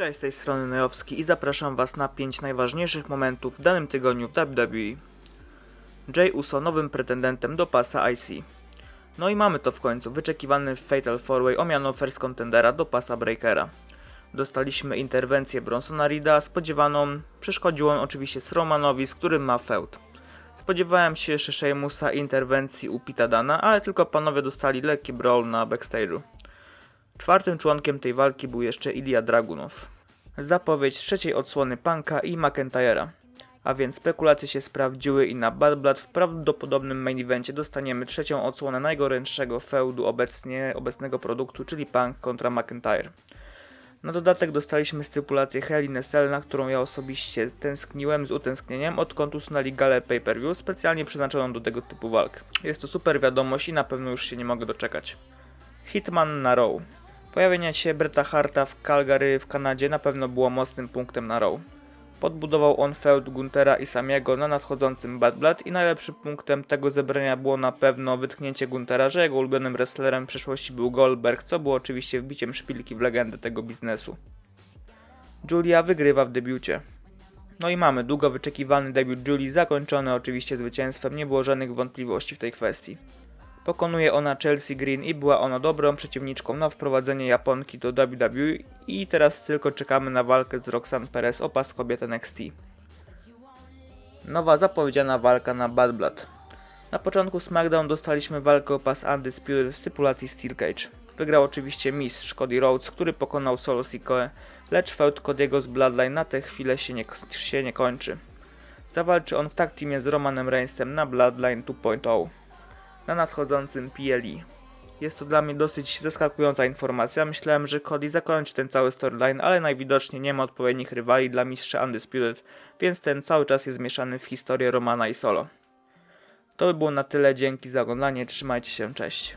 Cześć, z tej strony Nejowski i zapraszam Was na 5 najważniejszych momentów w danym tygodniu w WWE. Jay Uso nowym pretendentem do pasa IC. No i mamy to w końcu, wyczekiwany Fatal 4-Way o first contendera do pasa Breakera. Dostaliśmy interwencję Bronsona Reeda, spodziewaną, przeszkodził on oczywiście Strowmanowi, z którym ma feud. Spodziewałem się jeszcze Sheamusa interwencji u Pita Dana, ale tylko panowie dostali lekki brawl na backstage'u. Czwartym członkiem tej walki był jeszcze Ilya Dragunov. Zapowiedź trzeciej odsłony Punka i McIntyre'a. A więc spekulacje się sprawdziły i na Bad w prawdopodobnym main evencie dostaniemy trzecią odsłonę najgorętszego feudu obecnie, obecnego produktu, czyli Punk kontra McIntyre. Na dodatek dostaliśmy stypulację Hell in Cell, na którą ja osobiście tęskniłem z utęsknieniem, odkąd usunęli galę pay-per-view specjalnie przeznaczoną do tego typu walk. Jest to super wiadomość i na pewno już się nie mogę doczekać. Hitman na Raw. Pojawienie się Bretta Harta w Calgary w Kanadzie na pewno było mocnym punktem na Raw. Podbudował on feud Guntera i Samiego na nadchodzącym Bad Blood i najlepszym punktem tego zebrania było na pewno wytknięcie Guntera, że jego ulubionym wrestlerem w przeszłości był Goldberg, co było oczywiście wbiciem szpilki w legendę tego biznesu. Julia wygrywa w debiucie. No i mamy długo wyczekiwany debiut Julii, zakończony oczywiście zwycięstwem, nie było żadnych wątpliwości w tej kwestii. Pokonuje ona Chelsea Green i była ona dobrą przeciwniczką na wprowadzenie Japonki do WWE i teraz tylko czekamy na walkę z Roxanne Perez o pas kobiet NXT. Nowa zapowiedziana walka na Bad Blood. Na początku SmackDown dostaliśmy walkę o pas Undisputed w stypulacji Steel Cage. Wygrał oczywiście mistrz Cody Rhodes, który pokonał Solo Sikoe, lecz feud Cody'ego z Bloodline na tę chwilę się nie, się nie kończy. Zawalczy on w tag teamie z Romanem Reignsem na Bloodline 2.0 na nadchodzącym PLE. Jest to dla mnie dosyć zaskakująca informacja. Myślałem, że Cody zakończy ten cały storyline, ale najwidoczniej nie ma odpowiednich rywali dla mistrza Undisputed, więc ten cały czas jest mieszany w historię Romana i Solo. To by było na tyle, dzięki za oglądanie, trzymajcie się, cześć.